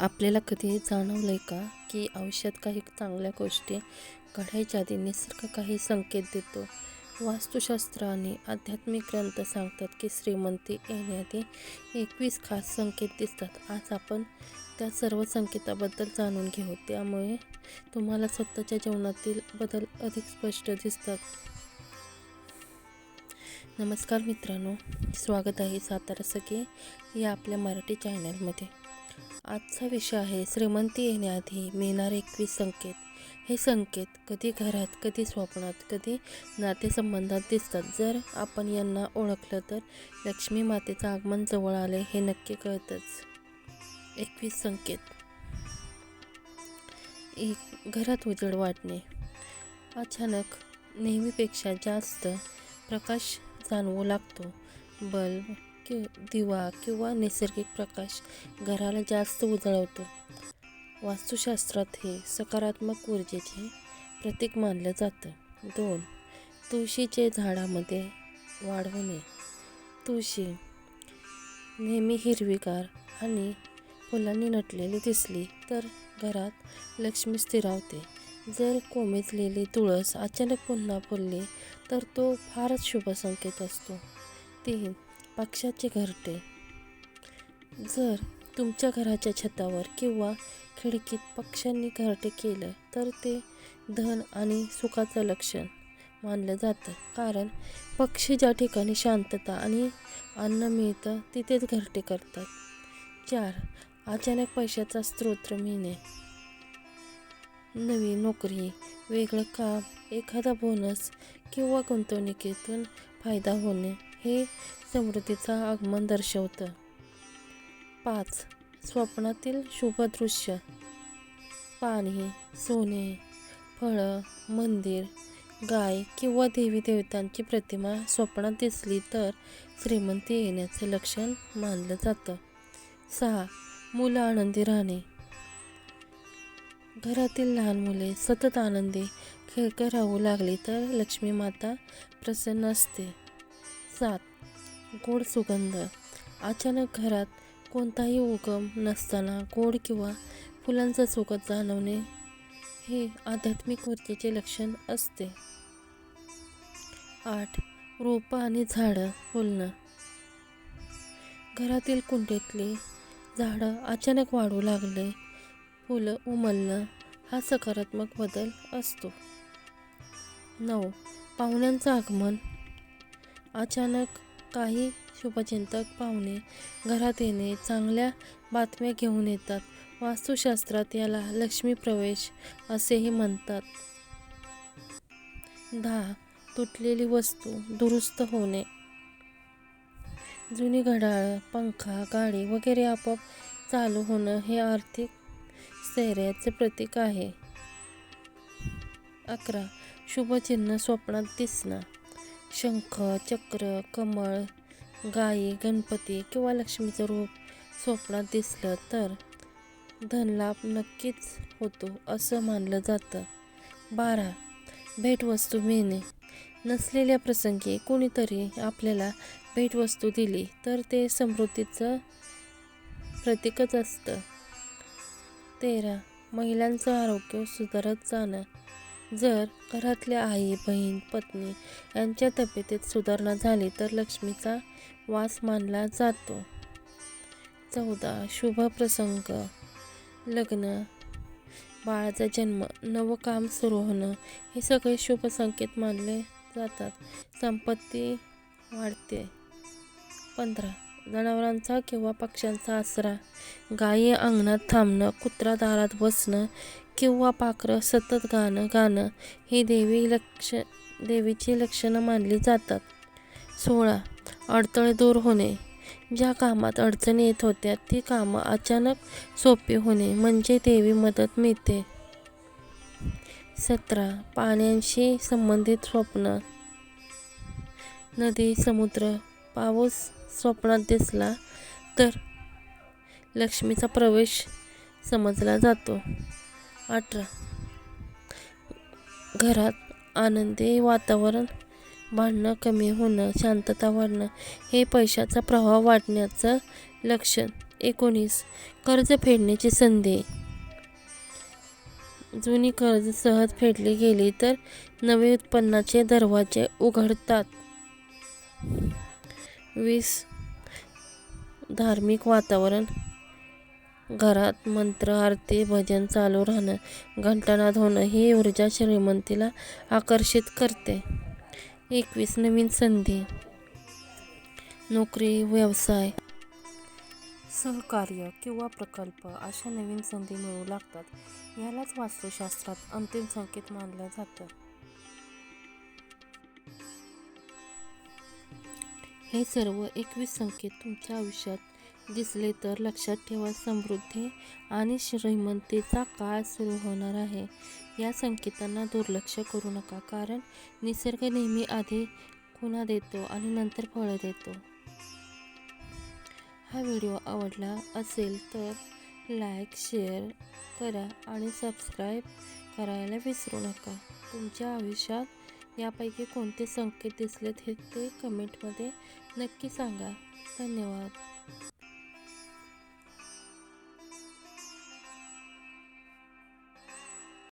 आपल्याला कधी जाणवलं आहे का की आयुष्यात काही चांगल्या गोष्टी घडायच्या आधी निसर्ग काही संकेत देतो? वास्तुशास्त्र आणि आध्यात्मिक ग्रंथ सांगतात की श्रीमंती येण्याआधी एकवीस खास संकेत दिसतात. आज आपण त्या सर्व संकेताबद्दल जाणून घेऊ. त्यामुळे तुम्हाला स्वतःच्या जीवनातील बदल अधिक स्पष्ट दिसतात. नमस्कार मित्रांनो. स्वागत आहे सातारा सखी या आपल्या मराठी चॅनलमध्ये आजचा विषय आहे श्रीमंती येण्याआधी मिळणारे एकवीस संकेत. हे संकेत कधी घरात कधी स्वप्नात कधी नातेसंबंधात दिसतात. जर आपण यांना ओळखलं तर लक्ष्मी मातेचं आगमन जवळ आले हे नक्की कळतंच. एकवीस संकेत. एक घरात उजेड वाटणे. अचानक नेहमीपेक्षा जास्त प्रकाश जाणवू लागतो. बल्ब कि दिवा किंवा नैसर्गिक प्रकाश घराला जास्त उजळवतो. वास्तुशास्त्रात हे सकारात्मक ऊर्जेचे प्रतीक मानलं जातं. दोन तुळशीचे झाडामध्ये वाढवणे. तुळशी नेहमी हिरवीगार आणि फुलांनी नटलेली दिसली तर घरात लक्ष्मी स्थिरावते. जर कोमेजलेली तुळस अचानक पुन्हा फुलली तर तो फारच शुभ संकेत असतो. तीन पक्ष्याचे घरटे. जर तुमच्या घराच्या छतावर किंवा खिडकीत पक्ष्यांनी घरटे केलं तर ते धन आणि सुखाचं लक्षण मानलं जातं. कारण पक्षी ज्या ठिकाणी शांतता आणि अन्न मिळतं तिथेच घरटे करतात. चार अचानक पैशाचा स्त्रोत मिळणे. नवी नोकरी वेगळं काम एखादा बोनस किंवा गुंतवणुकीतून फायदा होणे हे समृद्धीचं आगमन दर्शवतं. पाच. स्वप्नातील शुभदृश्य. पाणी सोने फळं मंदिर गाय किंवा देवी देवतांची प्रतिमा स्वप्नात दिसली तर श्रीमंती येण्याचं लक्षण मानलं जातं. सहा. मुलं आनंदी राहणे. घरातील लहान मुले सतत आनंदी खेळकर राहू लागली तर लक्ष्मी माता प्रसन्न असते. सात. गोड सुगंध. अचानक घरात कोणताही उगम नसताना गोड किंवा फुलांचा सुगंध जाणवणे हे आध्यात्मिक वृत्तीचे लक्षण असते. आठ. रोपं आणि झाडं फुलणं. घरातील कुंडीतली झाडं अचानक वाढू लागले. फुलं उमलणं हा सकारात्मक बदल असतो. नऊ. पाहुण्यांचं आगमन. अचानक काही शुभचिंतक पाहुणे घरात येणे चांगल्या बातम्या घेऊन येतात. वास्तुशास्त्रात याला लक्ष्मी प्रवेश असेही म्हणतात. दहा. तुटलेली वस्तू दुरुस्त होणे. जुनी घड्याळ पंखा गाडी वगैरे आपोआप चालू होणं हे आर्थिक स्थैर्याचे प्रतीक आहे. अकरा. शुभचिन्ह स्वप्नात दिसणं. शंख चक्र कमळ गायी गणपती किंवा लक्ष्मीचं रूप स्वप्नात दिसलं तर धनलाभ नक्कीच होतो असं मानलं जातं. बारा. भेटवस्तू मिळणे. नसलेल्या प्रसंगी कोणीतरी आपल्याला भेटवस्तू दिली तर ते समृद्धीचं प्रतीकच असतं. तेरा. महिलांचं आरोग्य सुधारत जाणं. जर घरातल्या आई बहीण पत्नी यांच्या तब्येतीत सुधारणा झाली तर लक्ष्मीचा वास मानला जातो. चौदा. शुभ प्रसंग. लग्न. बाळाचा जन्म. नवं काम सुरू होणं. हे सगळे शुभ संकेत मानले जातात. संपत्ती वाढते. पंधरा. जनावरांचा किंवा पक्ष्यांचा आसरा. गायी अंगणात थांबणं कुत्रा दारात बसणं किंवा पाखरं सतत गाणं गाणं ही देवी लक्ष देवीची लक्षणं मानली जातात. सोळा. अडथळे दूर होणे. ज्या कामात अडचणी येत होत्या ती कामं अचानक सोपी होणे म्हणजे देवी मदत मिळते. सतरा. पाण्याशी संबंधित स्वप्न. नदी समुद्र पाऊस स्वप्नात दिसला तर लक्ष्मीचा प्रवेश समजला जातो. अठरा. घरात आनंदी वातावरण भांडणं कमी होणं शांतता वाढणं हे पैशाचा प्रवाह वाढण्याचं लक्षण. एकोणीस. कर्ज फेडण्याची संधी. जुनी कर्ज सहज फेडली गेली तर नवे उत्पन्नाचे दरवाजे उघडतात. वीस. धार्मिक वातावरण घरात मंत्र आरती भजन चालू राहणं घंटानाद होणं ही ऊर्जा श्रीमंतीला आकर्षित करते. एकवीस नवीन संधी. नोकरी व्यवसाय. सहकार्य किंवा प्रकल्प अशा नवीन संधी मिळू लागतात. यालाच वास्तुशास्त्रात अंतिम संकेत मानलं जातं. हे सर्व एकवीस संकेत तुमच्या आयुष्यात दिसले तर लक्षात ठेवा समृद्धी आणि श्रीमंतीचा काळ सुरू होणार आहे. या संकेतांना दुर्लक्ष करू नका कारण निसर्ग नेहमी आधी खुणा देतो आणि नंतर फळं देतो. हा व्हिडिओ आवडला असेल तर लाईक शेअर करा आणि सबस्क्राईब करायला विसरू नका. तुमच्या आयुष्यात यापैकी कोणते संकेत दिसलेत हे ते कमेंटमध्ये नक्की सांगा. धन्यवाद.